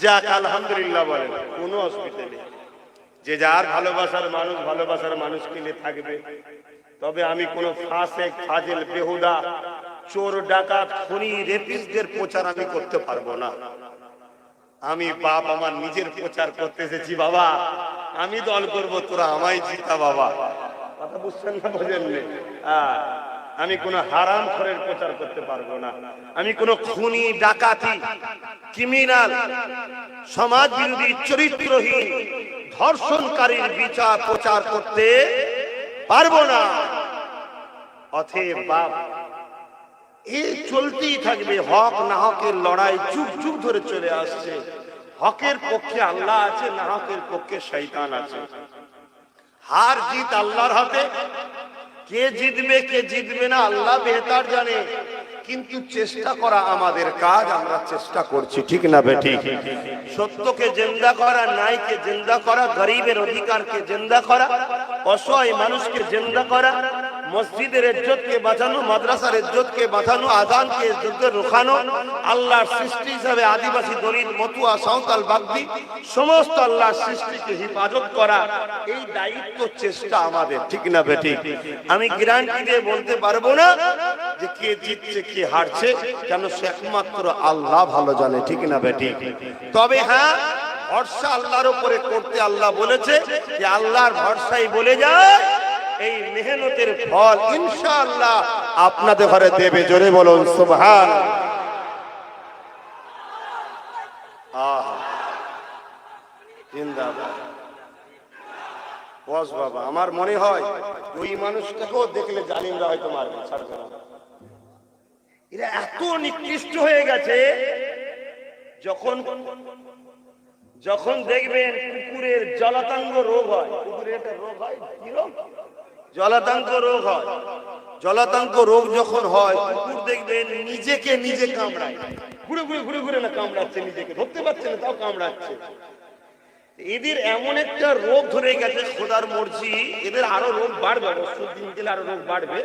যাক, আলহামদুলিল্লাহ বলেন, কোনো অসুবিধা নেই। যে যার ভালোবাসার মানুষ, ভালোবাসার মানুষকে নিয়ে থাকবে। তবে আমি কোনো ফাঁসে, ফাজেল, বেহুদা, চোর, ডাকাত, খুনি রেপিসদের প্রচার আমি করতে পারব না। আমি বাপ আমার নিজের প্রচার করতে এসেছি, বাবা। আমি দল করব, তোরা আমায় জিতা, বাবা। কথা বুঝছেন না বোঝেন আমি কোনো হারাম খরের প্রচার করতে পারব না। আমি কোনো খুনি, ডাকাতি ক্রিমিনাল সমাজ বিরোধী চরিত্রহীন, ধর্ষণকারীর বিচার, প্রচার করতে পারব না। অথেব বাপ এই চলতেই থাকবে। হক না হকের লড়াই যুগ যুগ ধরে চলে আসছে। হকের পক্ষে আল্লাহ আছে না হকের পক্ষে শৈতান আছে। হার জিত আল্লাহর হাতে কে জিতবে কে জিতবে না, আল্লাহ বেহতার জানে। কিন্তু চেষ্টা করা আমাদের কাজ, আমরা চেষ্টা করছি, ঠিক না বেটি সত্যকে জিন্দা করা নাইকে জিন্দা করা, গরিবের অধিকারকে জিন্দা করা, অসহায় মানুষকে জিন্দা করা মসজিদের ইজ্জতকে বাঁচানো, মাদ্রাসার ইজ্জতকে বাঁচানো, আজানকে ইজ্জতকে রোখানো, আল্লাহর সৃষ্টি হিসাবে আদিবাসী দলিত, মতুয়া, সাঁওতাল, বাগদি, সমস্ত আল্লাহর সৃষ্টিকে হিফাজত করা, এই দায়িত্ব, চেষ্টা আমাদের, ঠিক না বেটি আমি গ্যারান্টি দিয়ে বলতে পারব না যে কে জিতছে, কে হারছে, কেন সে একমাত্র আল্লাহ ভালো জানে, ঠিক না বেটি তবে হ্যাঁ ভরসা আল্লাহর উপরে করতে আল্লাহ বলেছে, যে আল্লাহর ভরসাই বলে যায় এই মেহনতের ফল ইনশাআল্লাহ আপনাদের ঘরে দেবে। জোরে বলুন সুবহান আমার মনে হয় ওই মানুষটাকেও দেখলে জালিমরা হয়তো মারবে এরা এত নিকৃষ্ট হয়ে গেছে, যখন যখন দেখবেন কুকুরের জলাতাঙ্গ রোগ হয়, কুকুরের রোগ হয় জলাতাঙ্ক রোগ হয়। জলাতাঙ্ক রোগ যখন হয়, কুকুর দেখবেন নিজেকে নিজে কামড়ায়। ঘুরে ঘুরে ঘুরে ঘুরে না কামড়াচ্ছে নিজেকে। ধরতে পারছে না, তাও কামড়াচ্ছে। এদের এমন একটা রোগ ধরে গেছে, খোদার মর্জি, এদের আরও রোগ বাড়বে, অবশ্যই দিন গেলে আরও রোগ বাড়বে।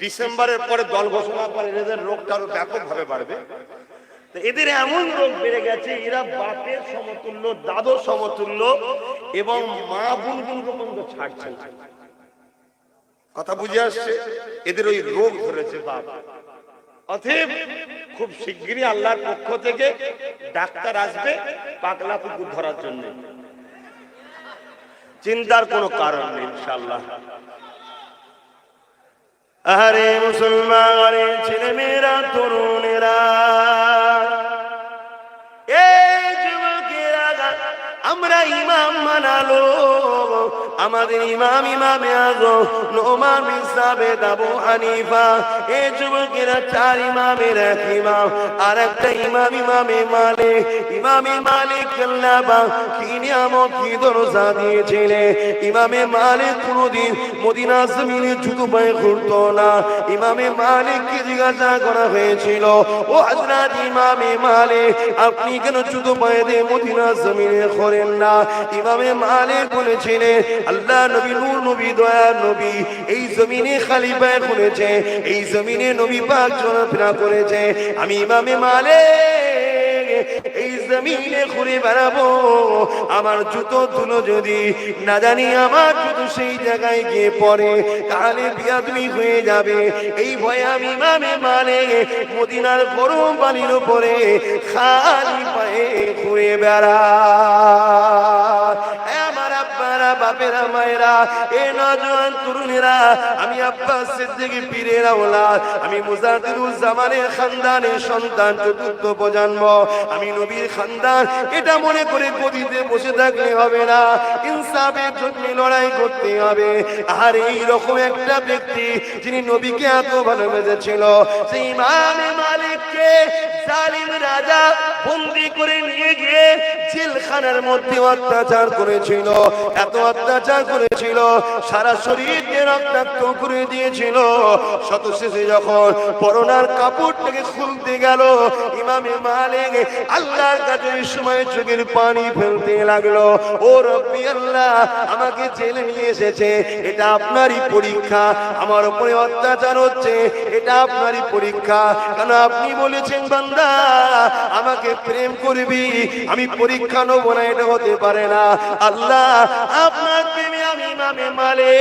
ডিসেম্বরের পরে দল ঘোষণা করে এদের রোগটা আরও ব্যাপকভাবে বাড়বে। তো এদের এমন রোগ বেড়ে গেছে, এরা বাপের সমতুল্য দাদর সমতুল্য এবং মা বুনগুন পর্যন্ত ছাড়ছে। কথা বুঝে আসছে? এদের ওই রোগ ধরেছে বাপ। অতএব খুব শিগগিরই আল্লাহর পক্ষ থেকে ডাক্তার আসবে পাগলা কুকুর ধরার জন্য। চিন্তার কোনো কারণ নেই ইনশাল্লাহ আরে মুসলমান ছেলে মেয়েরা তরুণেরা আমরা ইমাম মানালো। আমাদের ইমাম, ইমামে আজো নোমান হিসাবে দাবু হানিফা। এই যুবকেরা চার ইমামের এক ইমাম, আর একটা ইমাম, ইমামে মালিক। ইমামে মালিক আল্লাহবা কি নিয়ামত, কি দরজা দিয়েছিলে? ইমামে মালিক কোনদিন মদিনা জমিনে জুতো পায়ে ঘুরতো না। ইমামে মালিককে জিজ্ঞাসা করা হয়েছিল, ও হযরত ইমামে মালে আপনি কেন জুতো পায়ে দিয়ে মদিনা জমিনে না। ইমামে বলেছিলেন, আল্লাহ নবী, নূর নবী, দয়া নবী, এই জমিনে খালি পায়ে করেছে এই জমিনে নবী পাক চলাফেরা করেছে। আমি ইমামে মালিক, এই জমিনে ঘুরে বেড়াবো, আমার জুতো তুলো যদি না জানি আমার সেই জায়গায় গিয়ে পড়ে তাহলে বিয়াদুই হয়ে যাবে। এই ভয়ে আমি মানে মানে মদিনার গরম পানির উপরে খালি পায়ে ঘুরে বেড়া বাপেরা, মায়েরা, এ নজওয়ান তরুণেরা, আমি আব্বাস সিদ্দিকী পীরের আওলাদ, আমি মুজাহিদুল জামানের খানদানের সন্তান, চতুর্থ প্রজন্ম, আমি নবীর খানদান, এটা মনে করে গদিতে বসে থাকলে হবে না, ইনসাফের জন্য লড়াই করতে হবে। আর এই রকম একটা ব্যক্তি, যিনি নবীকে এত ভালোবেসেছিল, সেই ইমামে মালিককে জালিম রাজা বন্দি করে নিয়ে গিয়ে জেলখানার মধ্যে অত্যাচার করেছিল। এত অত্যাচার করেছিল, সারা শরীরকে রক্তাক্ত করে দিয়েছিল। শত শেষে যখন করোনার কাপড়টাকে খুলতে গেল, ইমামে মালিক আল্লাহর কাছে সময় চোখের পানি ফেলতে লাগল। ও রব্বি আল্লাহ, আমাকে জেলে নিয়ে এসেছে, এটা আপনারই পরীক্ষা, আমার উপরে অত্যাচার হচ্ছে, এটা আপনারই পরীক্ষা। কেন আপনি বলেছেন, বান্দা, আমাকে প্রেম করবি, আমি পরীক্ষা নেব না, এটা হতে পারে না। আল্লাহ আপনার প্রেমে আমি ইমামে মালে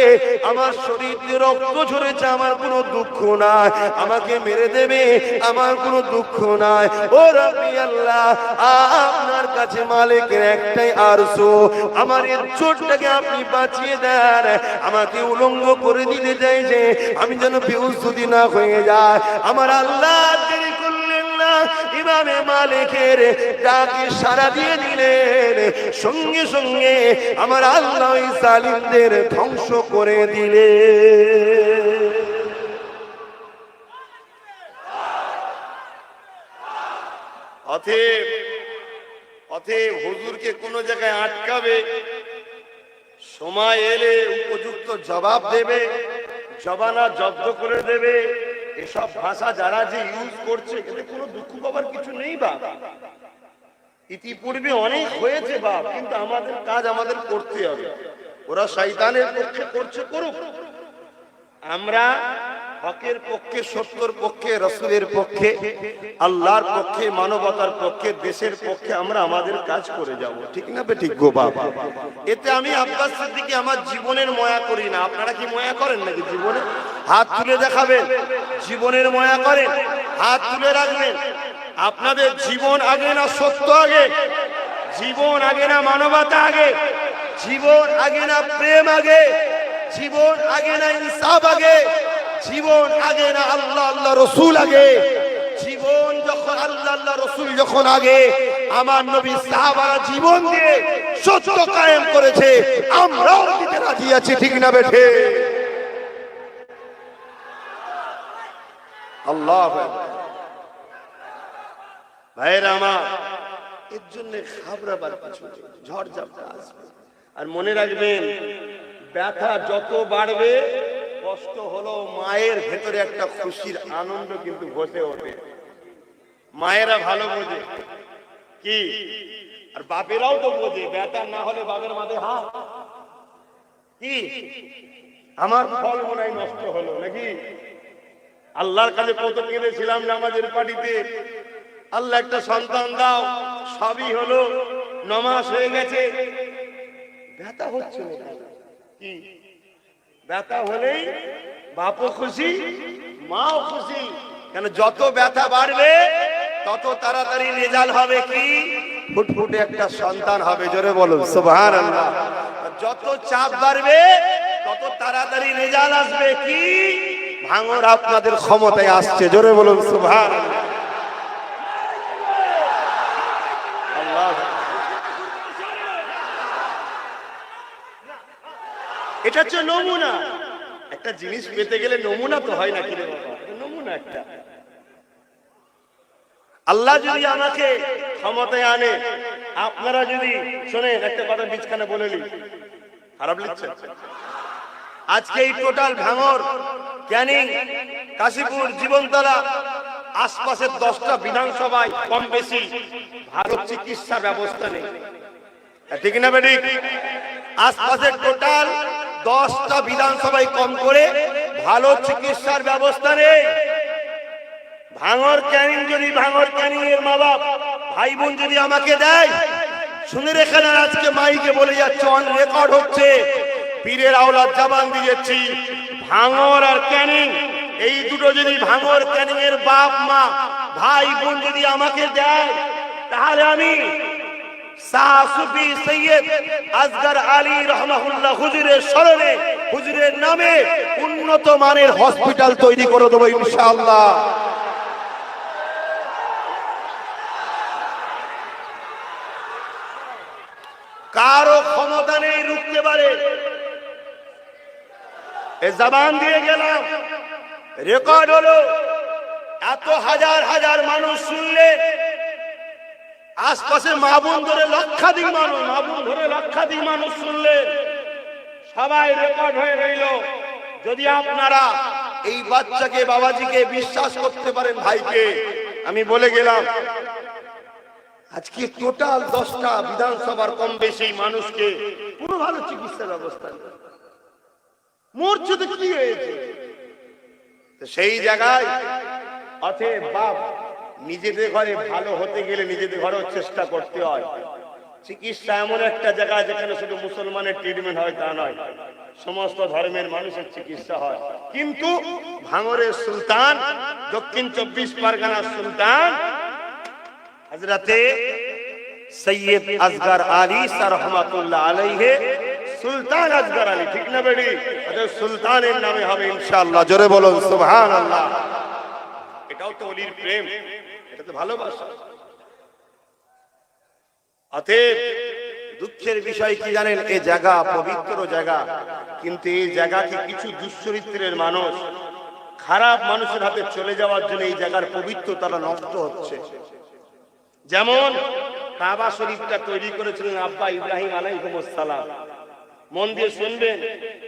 আমার শরীর রক্ত ঝরেছে, আমার কোনো দুঃখ নাই। আমাকে মেরে দেবে, আমার কোনো দুঃখ নাই। ও রবি আল্লাহ, আপনার কাছে মালিকের একটাই আরশো আমার এর চোটটাকে আপনি বাঁচিয়ে দেন। আমাকে উলঙ্গ করে দিতে চাইছে। আমি যেন বেউসুদি না হয়ে যায় আমার আল্লাহ দেরি করলেন না ইমামে মালিকের ডাকে সারা দিয়ে দিলেন। সঙ্গে সঙ্গে আমার আল্লাহ জালিমদের ধ্বংস করে দিলে অতএব অতএব হুজুরকে কোনো জায়গায় আটকাবে, সময় এলে উপযুক্ত জবাব দেবে, জবানা জব্দ করে দেবে। এসব ভাষা যারা যে ইউজ করছে, এতে কোনো দুঃখ পাবার কিছু নেই বা? ইতিপূর্বে অনেক হয়েছে বা, কিন্তু আমাদের কাজ আমাদের করতে হবে। ওরা শয়তানের পক্ষে করছে করুক। আমরা হকের পক্ষে, সত্যর পক্ষে, রসুলের পক্ষে, আল্লাহর পক্ষে, মানবতার পক্ষে, দেশের পক্ষে আমরা আমাদের কাজ করে যাব। ঠিক না বে ঠিক গো বাবা এতে আমি আব্বাস সিদ্দিকি আমার জীবনের ময়া করি না। আপনারা কি ময়া করেন নাকি জীবনে? হাত তুলে দেখাবেন। জীবনের ময়া করেন। হাত তুলে রাখবেন। আপনাদের জীবন আগে না সত্য আগে? জীবন আগে না মানবতা আগে? জীবন আগে না প্রেম আগে? জীবন আগে না ইনসাফ আগে? জীবন আগে না আল্লাহ আল্লাহ রসুল আগে। জীবন যখন আল্লাহ আল্লাহ রসুল যখন আগে, আমার নবী সাহাবারা জীবন দিয়ে সত্য কায়েম করেছে। আমরাও দিতে রাজি আছি, ঠিক না বেঠে? আল্লাহ ভাইয়ের আমার, এর জন্য ঘাবড়াবার কিছু ঝড় ঝাপটা আসবে। আর মনে রাখবেন, ব্যথা যত বাড়বে কষ্ট হলো মায়ের ভেতরে একটা খুশির আনন্দ কিন্তু বসে ওঠে। মায়েরা ভালো বোঝে। কি? আর বাপেরাও তো বোঝে ব্যথা না হলে বাপের মাঝে হা কি? আমার ফল মনে নষ্ট হলো নাকি? আল্লাহর কাছে কত কেঁদেছিলাম নামাজের পাটিতে। আল্লাহ একটা সন্তান দাও, সবই হলো, নমাজ হয়ে গেছে। ব্যথা হচ্ছে কি? ব্যথা হলেই বাপও খুশি, মাও খুশি। কেন যত ব্যথা বাড়বে, তত তাড়াতাড়ি রেজাল্ট হবে কি? ফুটফুটে একটা সন্তান হবে, জোরে বলুন সুবহান আল্লাহ যত চাপ বাড়বে, তত তাড়াতাড়ি রেজাল্ট আসবে কি? ভাঙর আপনাদের ক্ষমতায় আসছে, জোরে বলুন সুবহান আল্লাহ আল্লাহ এটা হচ্ছে নমুনা। একটা জিনিস পেতে গেলে নমুনা তো হয় না কিরে বাবা? নমুনা একটা। আল্লাহ যদি আমাকে ক্ষমতায় আনে, আপনারা যদি শোনেন, একটা কথা বিছখানে বলে নি খারাপ লিখছে আজকে এই টোটাল ভাঙর, ক্যানিং, কাশীপুর, জীবনতলা, আশপাশের দশটা বিধানসভায় কম বেশি ভারত চিকিৎসা ব্যবস্থা নেই। ঠিক না বেডিক আশপাশের টোটাল দশটা বিধানসভায় কম করে ভালো চিকিৎসার ব্যবস্থা নেই। ভাঙর ক্যানিং যদি ভাঙর ক্যানিং এর মা বাপ, ভাই বোন যদি আমাকে দেয়, শুনে রেখে না, আজকে মাইকে বলে যাচ্ছে অন রেকর্ড হচ্ছে। পীরের আওলাদ জাবান দিয়েছি ভাঙর আর ক্যানিং, এই দুটো যদি ভাঙর ক্যানিং এর বাপ, মা, ভাই বোন যদি আমাকে দেয়, তাহলে আমি সৈয়দ আসগর আলী রহমাহুল্লাহ হুজুরের স্মরণে, হুজুরের নামে উন্নত মানের হসপিটাল তৈরি করে দেবো ইনশাআল্লাহ। কারও ক্ষমতা নেই রুখতে পারে। এ জবান দিয়ে গেলাম। রেকর্ড হলো, এত হাজার হাজার মানুষ শুনলে আশপাশে মাবুন ধরে লক্ষাধিক মানুষ মাবুন ধরে লক্ষাধিক মানুষ শুনলে সবাই রেকর্ড হয়ে রইল। যদি আপনারা এই বাচ্চাকে, বাবাজিকে বিশ্বাস করতে পারেন ভাইকে, আমি বলে গেলাম, আজকে টোটাল দশটা বিধানসভার কম বেশি মানুষকে কোনো ভালো চিকিৎসা ব্যবস্থা নেই। মরছে তো কি হয়েছে? সেই জায়গায় অথে বাপ নিজেদের ঘরে ভালো হতে গেলে নিজেদের ঘরেও চেষ্টা করতে হয়। চিকিৎসা এমন একটা জায়গা যেখানে শুধু মুসলমানের ট্রিটমেন্ট হয় তা নয়, সমস্ত ধর্মের মানুষের চিকিৎসা হয়। কিন্তু ভাঙরের সুলতান, দক্ষিণ চব্বিশ পরগনার সুলতান হজরতে সৈয়দ আসগর আলী সার রহমাতুল্লাহ আলাইহে, সুলতান আসগর আলী, ঠিক না বেড়ি? আচ্ছা সুলতানের নামে হবে ইনশাআল্লাহ, জোরে বলুন, সুবহানাল্লাহ। এটাও তো অলির প্রেম। দুঃখের বিষয় কি জানেন? এই জায়গা পবিত্র জায়গা। কিন্তু এই জায়গাকে কিছু দুশ্চরিত্রের মানুষ, খারাপ মানুষের হাতে চলে যাওয়ার জন্য এই জায়গার পবিত্রতা নষ্ট হচ্ছে? যেমন কাবা শরীফটা তৈরি করেছিলেন আব্বা ইব্রাহিম আলাইকুমসালাম মন দিয়ে শুনবেন।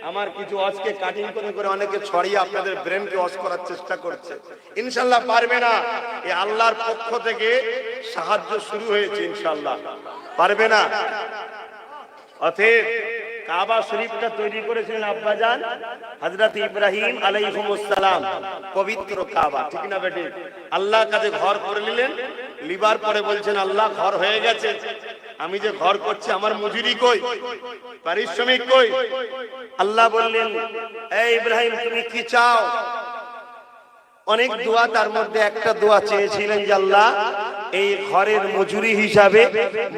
আমার কিছু আজকে কাটিং করে করে অনেকে ছড়িয়ে আপনাদের ব্রেনকে ওয়াশ করার চেষ্টা করছে। ইনশাল্লাহ পারবে না। এ আল্লাহর পক্ষ থেকে সাহায্য শুরু হয়েছে ইনশাল্লাহ। পারবে না? অতএব কাবা শরীফটা তৈরি করেছিলেন আব্বাজান, হযরত ইব্রাহিম আলাইহিসসালাম পবিত্র কাবা। ঠিক না বেটি? আল্লাহ কাছে ঘর করে নিলেন লিবার পরে বলছেন, আল্লাহ, ঘর হয়ে গেছে। আমি যে ঘর করছি, আমার মজুরি কই? পারিশ্রমিক কই? আল্লাহ বললেন, এই ইব্রাহিম, তুমি কি চাও? অনেক দোয়া, তার মধ্যে একটা দোয়া চেয়েছিলেন যে আল্লাহ, এই ঘরের মজুরি হিসাবে,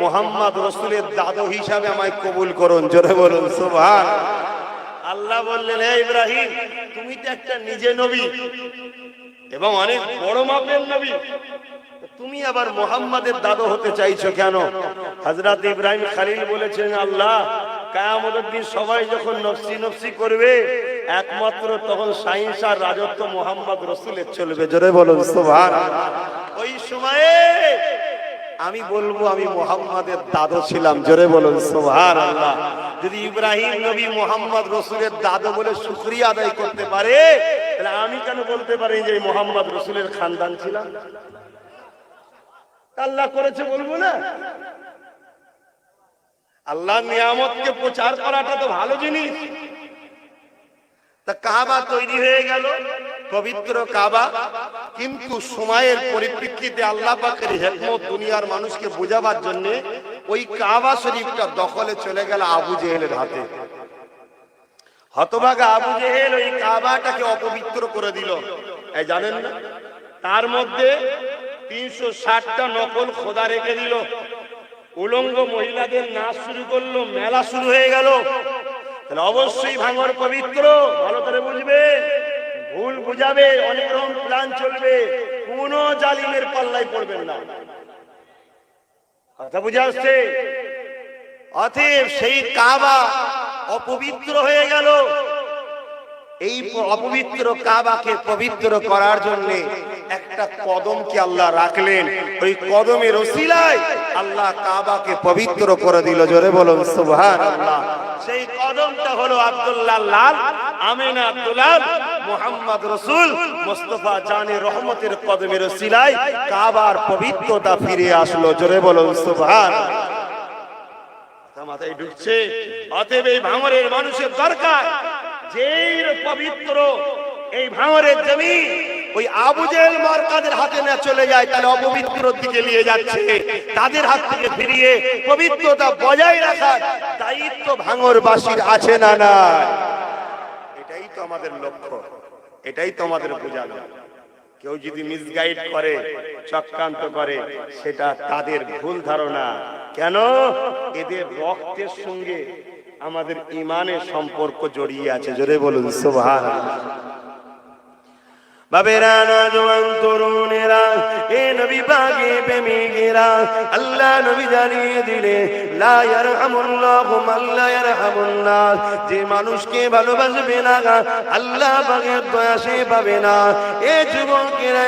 মোহাম্মদ রসুলের দাদু হিসাবে আমায় কবুল করুন। জোরে বলুন, সুবহান। আল্লাহ বললেন হে ইব্রাহিম, তুমি তো একটা নিজে নবী। এবং অনেক বড় মাপের নবী। তুমি আবার মোহাম্মদের দাদু হতে চাইছো কেন? হযরত ইব্রাহিম খালিল বলেছেন, আল্লাহ, কায়ামতের দিন সবাই যখন নফসি নফসি করবে, একমাত্র তখন সাইন্স আর রাজত্ব মোহাম্মদ রসুলের চলবে। জোরে বলুন সুবহান ওই সময়ে আমি বলব, আমি মোহাম্মদের দাদু ছিলাম। জোরে বলুন সুবহান আল্লাহ যদি ইব্রাহিম নবী মোহাম্মদ রসুলের দাদু বলে শুকরিয়া আদায় করতে পারে তাহলে আমি কেন বলতে পারি যে মোহাম্মদ রসুলের খানদান ছিলাম আল্লাহ করেছে বলব না? আল্লাহ নিয়ামতকে প্রচার করাটা তো ভালো জিনিস। তা কাবা তৈরি হয়ে গেল, পবিত্র কাবা, কিন্তু সময়ের পরিপ্রেক্ষিতে আল্লাহ পাকের হেকমত দুনিয়ার মানুষকে বোঝাবার জন্য ওই কাবা শরীফটা দখলে চলে গেল আবু জেহেলের হাতে। হতভাগা আবু জেহেল ওই কাবাটাকে অপবিত্র করে দিল। এই জানেন না? তার মধ্যে তিনশো ষাটটা নকল খোদা রেখে দিল। উলঙ্গ মহিলাদের নাচ শুরু করল মেলা শুরু হয়ে গেল। তাহলে অবশ্যই ভাঙর পবিত্র ভালো করে বুঝবে। ভুল বুঝাবে অনেক রকম প্ল্যান চলবে। কোন জালিমের পাল্লায় পড়বেন না। কথা বুঝে আসছে অতএব সেই কাবা অপবিত্র হয়ে গেল। এই অপবিত্র কাবাকে পবিত্র করার জন্য একটা কদমকে আল্লাহ রাখলেন। ওই কদমের ওসিলায় আল্লাহ কাবাকে পবিত্র করে দিল। জোরে বলুন সুবহান আল্লাহ সেই কদমটা হলো আব্দুল্লাহ লাল, আমিনা আব্দুল্লাহ, মোহাম্মদ রসুল, মোস্তফা জানে রহমতের কদমের ওসিলায় কাবার পবিত্রতা ফিরে আসলো। জোরে বলুন সুবহান মাথায় ঢুকছে। অতএব এই ভাঙরের মানুষের দরকার। যেই পবিত্র এই ভাঙরের জমি ওই আবুজেল মার্কাদের হাতে না চলে যায়, তাহলে অপবিত্র দিকে নিয়ে যাচ্ছে। তাদের হাত থেকে ফিরিয়ে পবিত্রতা বজায় রাখার দায়িত্ব ভাঙরবাসীর আছে না না এটাই তো আমাদের লক্ষ্য। এটাই তো আমাদের বোঝানো কেউ যদি মিসগাইড করে, চক্রান্ত করে, সেটা তাদের ভুল ধারণা। কেন? এদের রক্তের সঙ্গে আমাদের ইমানের সম্পর্ক জড়িয়ে আছে। জোরে বলুন সুবহান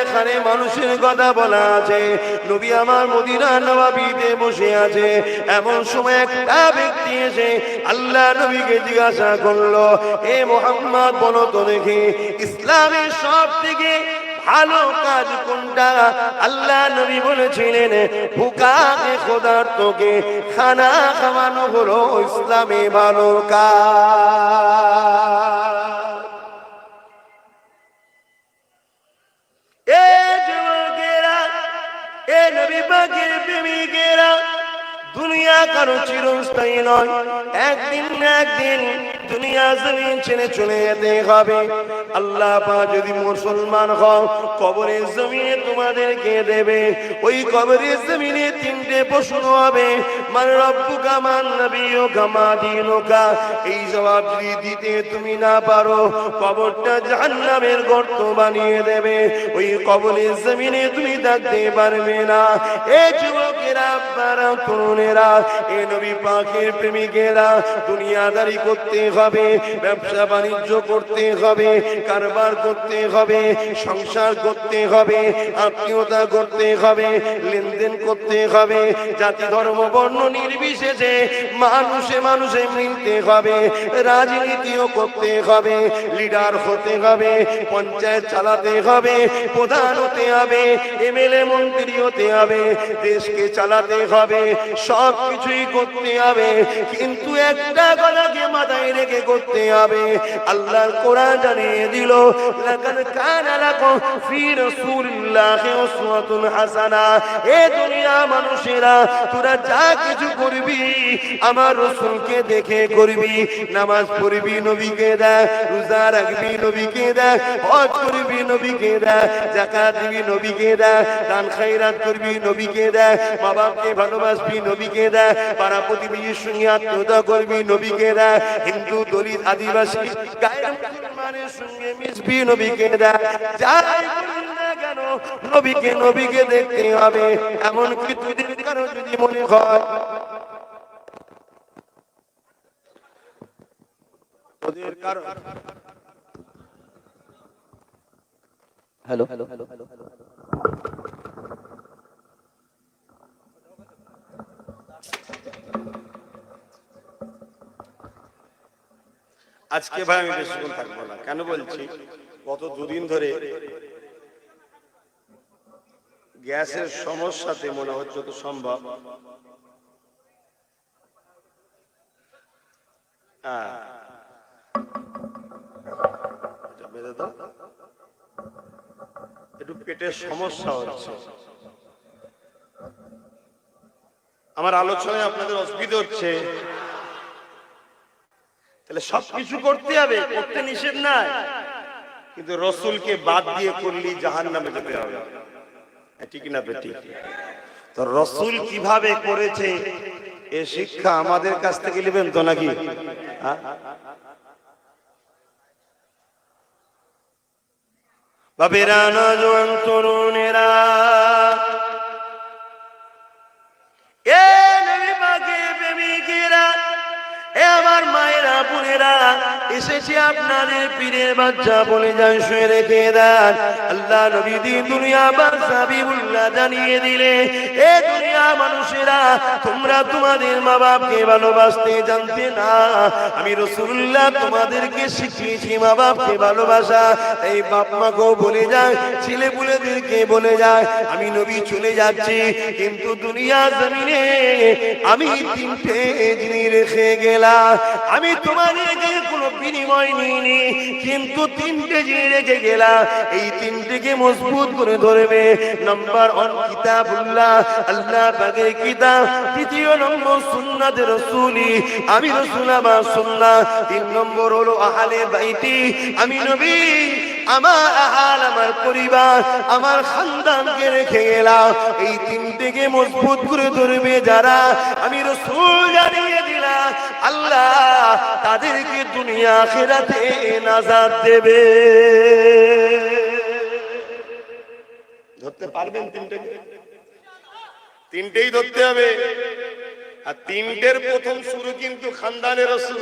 এখানে মানুষের কথা বলা আছে, নবী আমার মদিনা নবাবিতে বসে আছে, এমন সময় একটা ব্যক্তি এসে আল্লাহ নবীকে জিজ্ঞাসা করল, এ মোহাম্মদ, বলো তো দেখি, ইসলামের সব থেকে ভালো কাজ কোনটা? আল্লাহ নবী বলেছিলেন, ভুকাকে খোদার তোকে খানা খাওয়ানো হলো ইসলামে ভালো কাজ। দুনিয়া কারও চিরস্থায়ী নয়। একদিন একদিন দুনিয়া জমিন ছেড়ে চলে যেতে হবে। আল্লাহ পা যদি মুসলমান হও, কবরের জমিনে তোমাদেরকে দেবে। ওই কবরের জমিনে তিনটে প্রশ্ন হবে, মান রব্বুকা, মান নবিয়ুকা, মা দীনুকা? এই জবাব যদি দিতে তুমি না পারো, কবরটা জাহান্নামের গর্ত বানিয়ে দেবে। ওই কবরের জমিনে তুমি থাকতে পারবে না। এ যুবকেরা, আপনারা, তরুণেরা এ নবী পাখির প্রেমিকেরা দুনিয়াদারি করতে হবে, ব্যবসা বাণিজ্য করতে হবে, কারবার করতে হবে, সংসার করতে হবে, আত্মীয়তা করতে হবে, লেনদেন করতে হবে, জাতি ধর্ম বর্ণ নির্বিশেষে মানুষে মানুষে মিলতে হবে, রাজনীতিও করতে হবে, লিডার হতে হবে, পঞ্চায়েত চালাতে হবে, প্রধান হতে হবে, এমএলএ মন্ত্রী হতে হবে, দেশকে চালাতে হবে, সব কিছুই করতে হবে, কিন্তু একটা গলাকে মাথায় রেখে করতে হবে। আল্লাহর কোরআন জানিয়ে দিল, লাকাদ কানা লাকুম ফি রাসূলিল্লাহি উসওয়াতুন হাসানা। এ দুনিয়া মানুষেরা, তোরা যা কিছু করবি, আমার রসুলকে দেখে করবি, নামাজ পড়বি নবীকে দেখ, রোজা রাখবি নবীকে দেখ, হজ করবি নবীকে দেখ জাকাত দিবি নবীকে দেখ, দান খাইরাত করবি নবীকে দেখ মা বাপকে ভালোবাসবি নবীকে দেখ পাড়া প্রতিবেশীর সঙ্গে আত্মীয়তা করবি নবীকে দেখ হিন্দু দলিত আদিবাসী গায়ের মুসলমানের সঙ্গে মিশবি নবীকে দেখ যাই কেন নবীকে নবীকে দেখতে হবে এমন কি তুই কারও যদি মনে হয়। ওদের কারণ হ্যালো। আজকে ভাই আমি বেশিক্ষণ থাকব না। কেন বলছি? গত দুদিন ধরে গ্যাসের সমস্যাতে মনে হচ্ছে তো সম্ভব। হ্যাঁ। একটু পেটের সমস্যা হচ্ছে। আমার আলোচনায় আপনাদের অসুবিধা হচ্ছে। তাহলে সবকিছু করতে হবে, করতে নিষেধ নাই। কিন্তু রসুলকে বাদ দিয়ে করলি জাহান নামে যেতে হবে। ঠিক না বেটি তো রসুল কীভাবে করেছে, এ শিক্ষা আমাদের কাছ থেকে নেবেন তো নাকি? বাবেরা নজওয়ান, তরুণেরা আমার মায়েরা, বোনেরা, এসেছি আপনাদের পীরের বাচ্চা বলে যান শুয়ে রেখে দেন। আল্লাহ নবী দিন দুনিয়া বাসাবিউল্লাহ জানিয়ে দিলে, এ দুনিয়া মানুষেরা, তোমরা তোমাদের মা বাপকে ভালোবাসতে জানতে না। আমি রসুল্লাহ তোমাদেরকে শিখিয়েছি মা বাপকে ভালোবাসা। এই বাপ মা মাকেও বলে যায় ছেলে পুলেদেরকে বলে যায়, আমি নবী চলে যাচ্ছি, কিন্তু দুনিয়া জমিনে আমি তিনটে জিনিস রেখে গেলাম। আমি তোমাদেরকে কোনো বিনিময় নিইনি, কিন্তু তিনটে জিনিস রেখে গেলাম। এই তিনটেকে মজবুত করে ধরবে। নাম্বার ওয়ান কিতাবুল্লাহ, আল্লাহ পাকের কিতাব। দ্বিতীয় নম্বর সুন্নাত রসুলি, আমি রসুল, আমার সুন্নাহ। তিন নম্বর হলো আহালে বাইতি, আমি নবী, আমার আহাল, আমার পরিবার, আমার খানদানকে রেখে গেলাম। এই তিনটেকে মজবুত করে ধরবে যারা, আমি রসুল জানিয়ে আল্লাহ তাদেরকে দুনিয়া খেরাতে নাজার দেবে। ধরতে পারবেন তিনটে তিনটেই ধরতে হবে। আর তিনটের প্রথম শুরু কিন্তু খানদানে রসুল।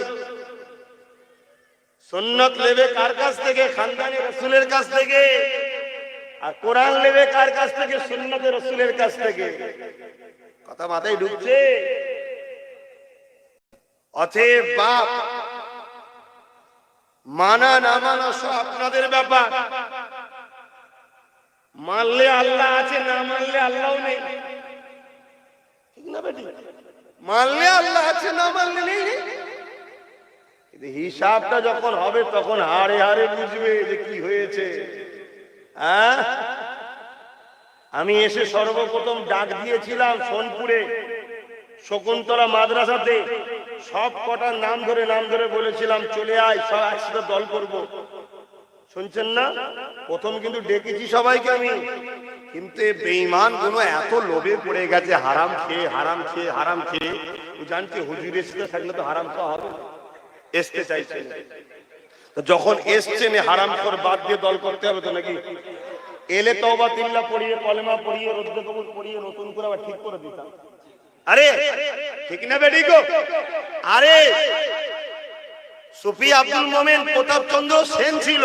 সন্ন্যত নেবে কার কাছ থেকে? খানদানে রসুলের কাছ থেকে। আর কোরআন নেবে কার কাছ থেকে? সুন্নতে রসুলের কাছ থেকে। কথা মাথায় ঢুকছে? অতএব বাপ, মানা না মানা সব আপনাদের ব্যাপার। মানলে আল্লাহ আছে, না মানলে আল্লাহও নেই। ঠিক না বেটি? মানলে আল্লাহ আছে, না মানলে নেই। কিন্তু হিসাবটা যখন হবে, তখন হারে হারে বুঝবে যে কি হয়েছে। হ্যাঁ? আমি এসে সর্বপ্রথম ডাক দিয়েছিলাম সোনপুরে, শকুন্তলা মাদ্রাসাতে। সব কটার নাম ধরে নাম ধরে বলেছিলাম, চলে আয়, সব একসাথে দল করব। শুনছেন না? প্রথম কিন্তু ডেকেছি সবাইকে আমি। কিন্তু বেঈমানগুলো এত লোভে পড়ে গেছে, হারাম খেয়ে হারাম খেয়ে হারাম খেয়ে। ও জানছে হুজুর এসে থাকলে তো হারাম খাওয়া হবে। না। আসতে চাইছে যখন এসছেন, এ হারাম করে বাদ দিয়ে দল করতে হবে তো নাকি? এলে তওবা, তিল্লা পড়িয়ে, কলেমা পড়িয়ে, রোদ্দ কবুল পড়িয়ে, নতুন করে আবার ঠিক করে দিতাম। আরে ঠিক না বেডি গো? আরে সুফি আব্দুল মোমেন প্রতাপ চন্দ্র সেন ছিল।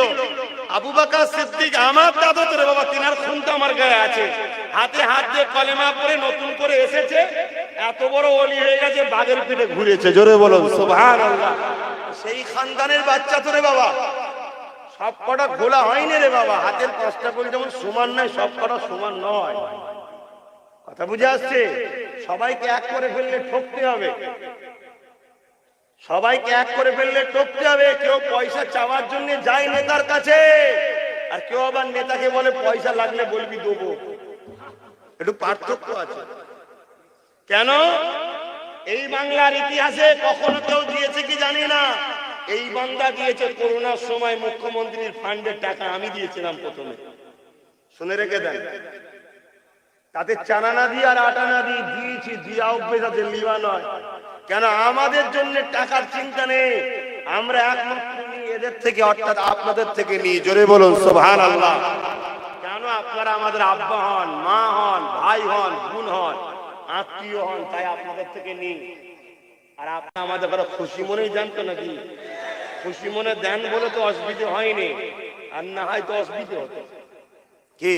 আবু বাকা সিদ্দিক আমার দাদা তোরে বাবা তিনার খুন তো আমার গায়ে আছে। হাতে হাত দিয়ে কলেমা পরে নতুন করে এসেছে। এত বড় অলি হয়ে গেছে বাঘের পিঠে ঘুরেছে জোরে বলো সুবহানাল্লাহ। সেই খানদানের বাচ্চা তোরে বাবা। সব কটা ঘোলা হয়নি রে বাবা। হাতের পাঁচটা করে যেমন সমান নয় সব কটা সমান নয়। কথা বুঝে আসছে? সবাইকে এক করে ফেললে ঠকতে হবে। সবাইকে এক করে ফেললে টপতে হবে। কেউ পয়সা চাওয়ার জন্য যায় নেতার কাছে, আর কেউ আবার নেতাকে বলে পয়সা লাগলে বলবি দেবো। একটু পার্থক্য আছে। কেন? এই বাংলার ইতিহাসে কখনো কেউ দিয়েছে কি জানি না। এই বাংলা দিয়েছে করোনার সময় মুখ্যমন্ত্রীর ফান্ডের টাকা, আমি দিয়েছিলাম প্রথমে। শুনে রেখে দেন। তাতে চানা না দিয়ে আর আটা না দিয়ে দিয়েছি, দিয়া অভ্যেস আছে, লিবা নয়। কেন আমাদের জন্য টাকার চিন্তা নেই? আমরা একমাত্র এদের থেকে অর্থাৎ আপনাদের থেকে নিই। জোরে বলুন সোভান আল্লাহ কেন আপনারা আমাদের আব্বা হন, মা হন, ভাই হন, বোন হন, আত্মীয় হন, তাই আপনাদের থেকে নিই। আর আপনি আমাদের কারও খুশি মনেই জানতো নাকি? খুশি মনে দেন বলে তো অসুবিধে হয়নি, আর না হয় তো অসুবিধে হতো। কি?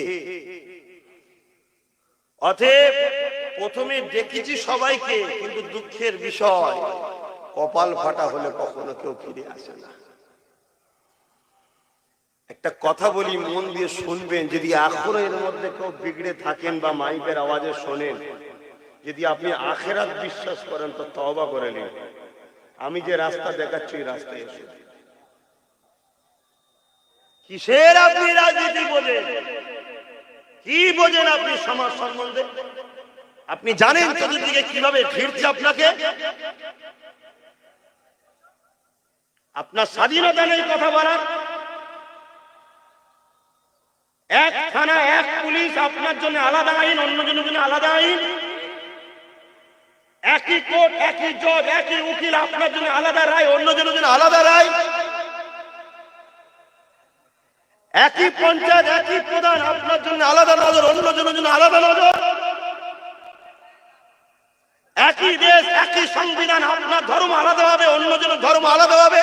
অতএব প্রথমে দেখেছি সবাইকে কিন্তু দুঃখের বিষয় কপাল ফাটা হলে কখনো কেউ ফিরে আসে না। একটা কথা বলি মন দিয়ে শুনবেন যদি এখনও এর মধ্যে কেউ বিগড়ে থাকেন বা মাইকের আওয়াজে শোনেন যদি আপনি আখেরাত বিশ্বাস করেন তো তওবা করে নিন। আমি যে রাস্তা দেখাচ্ছি রাস্তায় এসে কিসের আপনি রাজনীতি বোঝেন কি বোঝেন আপনি সমাজ সম্বন্ধে? আপনি জানেন চতুর্দিকে কীভাবে ফিরছে আপনাকে? আপনার স্বাধীনতা নেই কথা বলার। এক থানা এক পুলিশ আপনার জন্য আলাদা আইন, অন্য জনের জন্য আলাদা আইন। একই কোর্ট, একই জজ, একই উকিল আপনার জন্য আলাদা রায়, অন্য জনের জন্য আলাদা রায়। একই পঞ্চায়েত, একই প্রধান, আপনার জন্য আলাদা নজর, অন্য জনের জন্য আলাদা নজর। একই দেশ, একই সংবিধান, আপনার ধর্ম আলাদা হবে, অন্য জনের ধর্ম আলাদা হবে।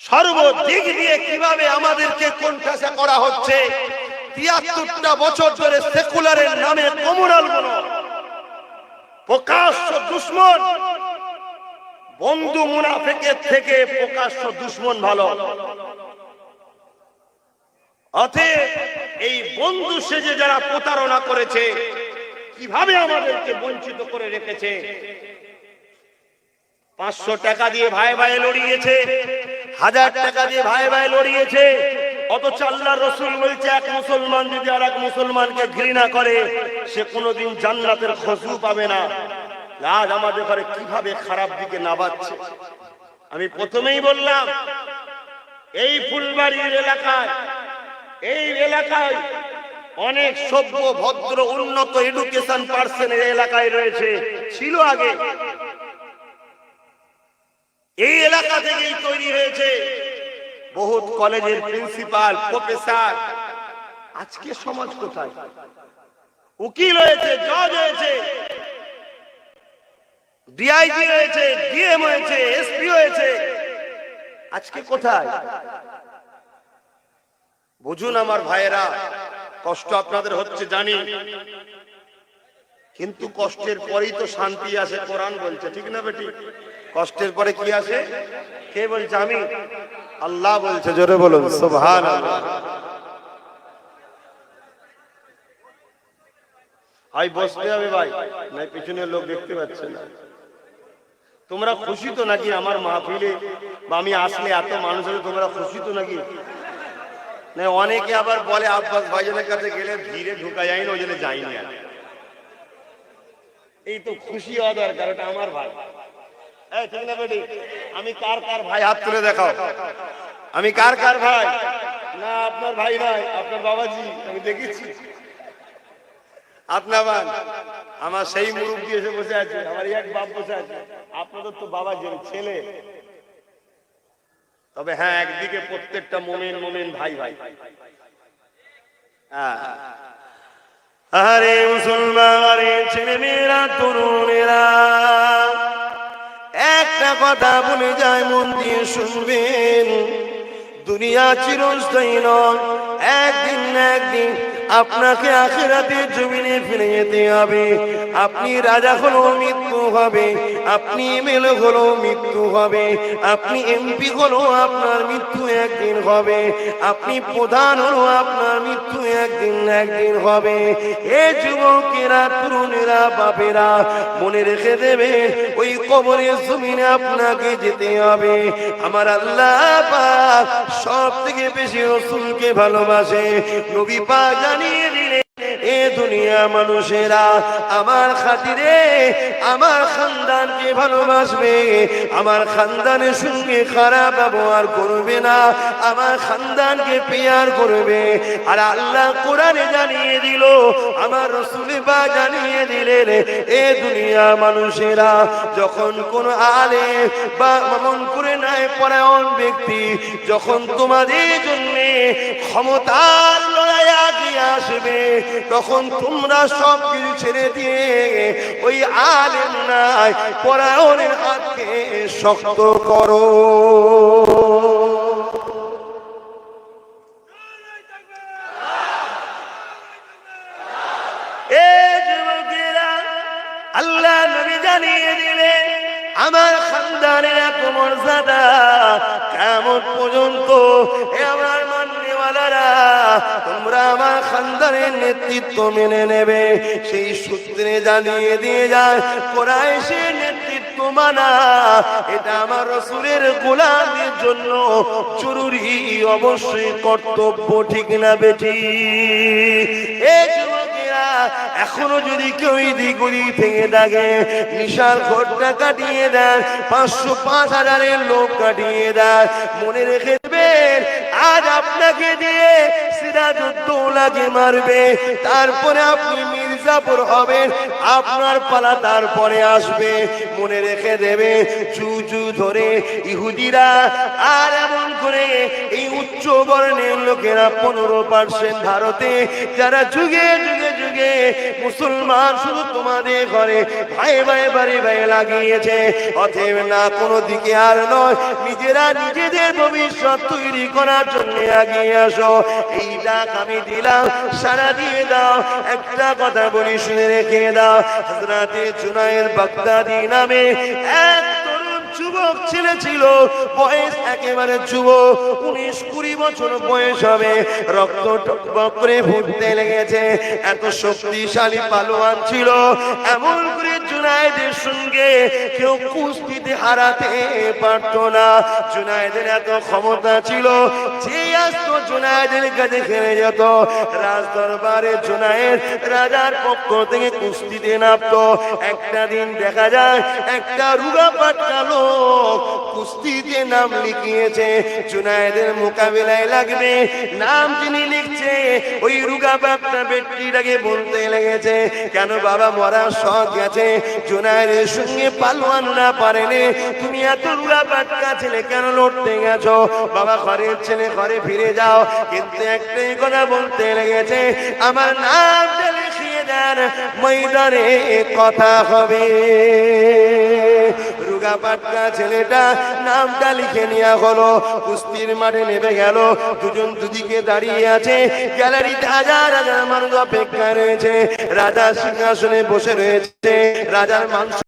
সর্বদিক দিয়ে কীভাবে আমাদেরকে কোণঠাসা করা হচ্ছে, তিয়াত্তরটা বছর ধরে সেকুলারের নামে কমরাল প্রকাশ্য দুশ্মন, বন্ধু মুনাফেকের থেকে প্রকাশ্য দুশ্মন ভালো। অতএব এই বন্ধু সেজে যারা প্রতারণা করেছে, কীভাবে আমাদেরকে বঞ্চিত করে রেখেছে? পাঁচশো টাকা দিয়ে ভাই ভাই লড়িয়েছে, হাজার টাকা দিয়ে ভাই ভাই লড়িয়েছে, অথচ আল্লাহ রসুল বলছে, এক মুসলমান যদি আর এক মুসলমানকে ঘৃণা করে, সে কোনোদিন জান্নাতের খসু পাবে না। আজ আমাদের ঘরে কীভাবে খারাপ দিকে নাবাচ্ছে আমি প্রথমেই বললাম, এই ফুলবাড়ির এলাকায় এই এলাকায় অনেক সভ্য, ভদ্র, উন্নত এডুকেশন পার্সন এলাকায় রয়েছে। ছিল আগে। এই এলাকা থেকেই তৈরি হয়েছে বহুত কলেজের প্রিন্সিপাল প্রফেসর আজকে সমাজ কোথায়? উকিল হয়েছে জজ হয়েছে ডিআইজি হয়েছে ডিএম হয়েছে এসপি হয়েছে। আজকে কোথায়? বুঝুন আমার ভাইয়েরা, কষ্ট আপনাদের হচ্ছে, জানি। কিন্তু কষ্টের পরেই তো শান্তি আসে, কোরআন বলছে, ঠিক না বেটি? কষ্টের পরে কি আসে? কে বলছে, আমি? আল্লাহ বলছে, জোরে বলুন সুবহান ভাই, বসতে হবে ভাই না পিছনের লোক দেখতে পাচ্ছে না। তোমরা খুশি তো নাকি আমার মাহফিলে? বা আমি আসলে এত মানুষ হলে তোমরা খুশি তো নাকি? অনেকে আবার বলে, আব্বাস ভাইজানের কাছে গেলে ভিড়ে ঢুকা যায় না, ওই জন্য যাইনি আর। এই তো খুশি হওয়া দরকার, ওটা আমার ভাই। ঠিক না বেটি? আমি কার কার ভাই হাত তুলে দেখাও? আমি কার কার ভাই? না, আপনার ভাই নয় আপনার বাবাজি, আমি দেখেছি। আপনার আমার সেই মুরব্বী এসে বসে আছে, আমার এক বাপ বসে আছে। আপনাদের তো বাবা ছেলে। তবে হ্যাঁ একদিকে প্রত্যেকটা মোমেন মোমেন ভাই ভাই হ্যাঁ। আরে মুসলমান আরে ছেলে মেয়েরা তরুণেরা, একটা কথা বলে যায়, মন দিয়ে শুনবেন দুনিয়া চিরস্থায়ী নয়, একদিন একদিন আপনাকে আখেরাতে জমিনে ফিরে যেতে হবে। আপনি রাজা হলো মৃত্যু হবে, আপনি এমএলএ হলো মৃত্যু হবে, আপনি এমপি হলো আপনার মৃত্যু একদিন হবে, আপনি প্রধান হলো আপনার মৃত্যু একদিন একদিন হবে। এ যুবকেরা, তরুণেরা, বাপেরা, মনে রেখে দেবে, ওই কবরে জমিনে আপনাকে যেতে হবে। আমার আল্লাহ সব থেকে বেশি রসুলকে ভালোবাসে। নবী পাক জানিয়ে দিলেন এ দুনিয়া মানুষেরা আমার খাতিরে, আমার খানদানকে ভালোবাসবে। আমার খানদানের সঙ্গে খারাপ ব্যবহার করবে না, আমার খানদানকে পেয়ার করবে। আর আল্লাহ কোরআনে জানিয়ে দিল, আমার রসুল বা জানিয়ে দিলেন, এ দুনিয়া মানুষেরা যখন কোন আলে বা মন করে নাই পরায়ণ ব্যক্তি, যখন তোমাদের জন্যে ক্ষমতার লড়াই আগিয়ে আসবে, তখন তোমরা সব কিছু ছেড়ে দিয়ে ওই আলেম নাই, পরায়ণের হাতকে শক্ত করো। আল্লাহ নবী জানিয়ে দিলে, আমার খানদানের এত মর্যাদা, কেমন পর্যন্ত আমার মান্যওয়ালারা তোমরা আমার খানদানের নেতৃত্ব মেনে নেবে। সেই সূত্রে জানিয়ে দিয়ে যায় কোরআশের নেতৃত্ব মানা, এটা আমার রসুলের গোলামের জন্য জরুরি, অবশ্যই কর্তব্য, ঠিক না বেটি এ এখনও যদি কেউ দিগুলি থেকে থাকে বিশাল ঘরটা কাটিয়ে দেন, পাঁচশো পাঁচ হাজারের লোক কাটিয়ে দেন। মনে রেখে দেবেন আজ আপনাকে দিয়ে সিরাজউদ্দৌলাকে মারবে। তারপরে আপনি মির্জাপুর হবেন, আপনার পালা তারপরে আসবে। মনে রেখে দেবে চুচু ধরে ইহুদিরা, আর এমন করে এই উচ্চ বর্ণের লোকেরা পনেরো পার্সেন্ট ভারতে, যারা যুগে যুগে যুগে মুসলমান শুধু তোমাদের ঘরে ভাই ভাই বাড়ি ভাই লাগিয়েছে। অতএব না, কোনো দিকে আর নয়, নিজেরা নিজেদের ভবিষ্যৎ তৈরি করার জন্য এগিয়ে আসো। এই ডাক আমি দিলাম সারা দিয়ে দাও, একটা কথা বলি শুনে রেখে দাও। হজরতে জুনায়ের বাগদাদি নামে এক তরুণ যুবক ছেলে ছিল, বয়স একেবারে যুবক, উনিশ কুড়ি বছর বয়স হবে। রক্ত করে ফুটতে লেগেছে, এত শক্তিশালী পালোয়ান ছিল। এমন করে জুনায়েদের সঙ্গে কেউ কুস্তিতে হারাতে পারতো না। জুনায়েদের এত ক্ষমতা ছিল যে আসতো জুনায়েদের কাছে খেলে যেত। রাজ দরবারে জুনায়েদ রাজার পক্ষ থেকে কুস্তিতে নামতো। একটা দিন দেখা যায়, একটা রুগা পাটকা লোক কুস্তিতে নাম লিখিয়েছে, জুনায়েদের মোকাবিলায় লাগবে। নাম যিনি লিখছে, ওই রুগা পাটকা ব্যক্তিটাকে বলতে লেগেছে, কেন বাবা মরা শখ গেছে? জুনায়েদের সঙ্গে পালোয়ান না পারেনি। তুমি এত রুগা পাটকা ছেলে কেন লড়তে গেছো? বাবা ঘরের ছেলে ঘরে ফিরে যাও। কিন্তু একটাই কথা বলতে লেগেছে, আমার নাম লিখিয়ে দেন, ময়দানে কথা হবে। রুগা পাটকা ছেলেটা নামটা লিখে নেওয়া হলো। কুস্তির মাঠে নেমে গেল। দুজন দুদিকে দাঁড়িয়ে আছে। গ্যালারিতে হাজার হাজার মানুষ অপেক্ষা রয়েছে। রাজা সিংহাসনে বসে রয়েছে। রাজার মাংস